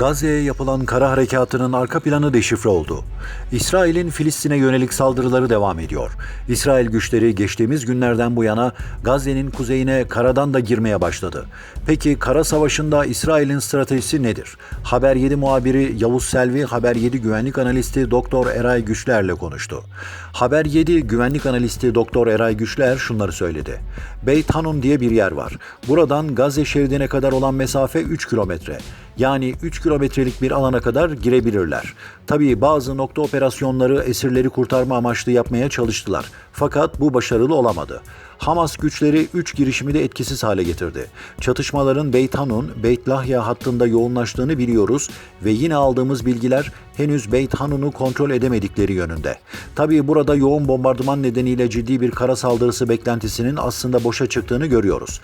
Gazze'ye yapılan kara harekatının arka planı deşifre oldu. İsrail'in Filistin'e yönelik saldırıları devam ediyor. İsrail güçleri geçtiğimiz günlerden bu yana Gazze'nin kuzeyine karadan da girmeye başladı. Peki kara savaşında İsrail'in stratejisi nedir? Haber 7 muhabiri Yavuz Selvi, Haber 7 güvenlik analisti Doktor Eray Güçler'le konuştu. Haber 7 güvenlik analisti Doktor Eray Güçler şunları söyledi. Beyt Hanun diye bir yer var. Buradan Gazze şeridine kadar olan mesafe 3 kilometre. Yani 3 kilometrelik bir alana kadar girebilirler. Tabii bazı nokta operasyonları esirleri kurtarma amaçlı yapmaya çalıştılar. Fakat bu başarılı olamadı. Hamas güçleri 3 girişimi de etkisiz hale getirdi. Çatışmaların Beyt Hanun, Beyt Lahya hattında yoğunlaştığını biliyoruz ve yine aldığımız bilgiler henüz Beyt Hanun'u kontrol edemedikleri yönünde. Tabii burada yoğun bombardıman nedeniyle ciddi bir kara saldırısı beklentisinin aslında boşa çıktığını görüyoruz.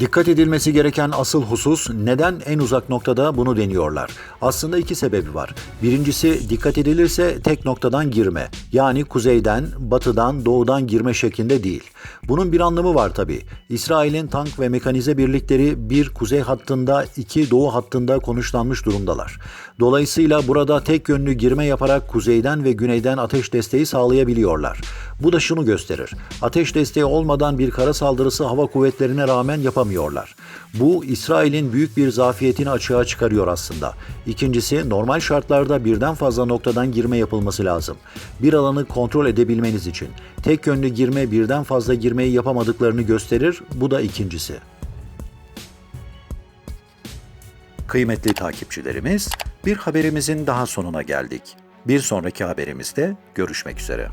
Dikkat edilmesi gereken asıl husus neden en uzak noktada bunu deniyorlar? Aslında iki sebebi var. Birincisi dikkat edilirse tek noktadan girme. Yani kuzeyden, batıdan, doğudan girme şeklinde değil. Bunun bir anlamı var tabii. İsrail'in tank ve mekanize birlikleri bir kuzey hattında, iki doğu hattında konuşlanmış durumdalar. Dolayısıyla burada tek yönlü girme yaparak kuzeyden ve güneyden ateş desteği sağlayabiliyorlar. Bu da şunu gösterir. Ateş desteği olmadan bir kara saldırısı hava kuvvetlerine rağmen yapamıyorlar. Bu İsrail'in büyük bir zafiyetini açığa çıkarıyor aslında. İkincisi normal şartlarda birden fazla noktadan girme yapılması lazım. Bir alanı kontrol edebilmeniz için. Tek yönlü girme birden fazla girmeyi yapamadıklarını gösterir. Bu da ikincisi. Kıymetli takipçilerimiz, bir haberimizin daha sonuna geldik. Bir sonraki haberimizde görüşmek üzere.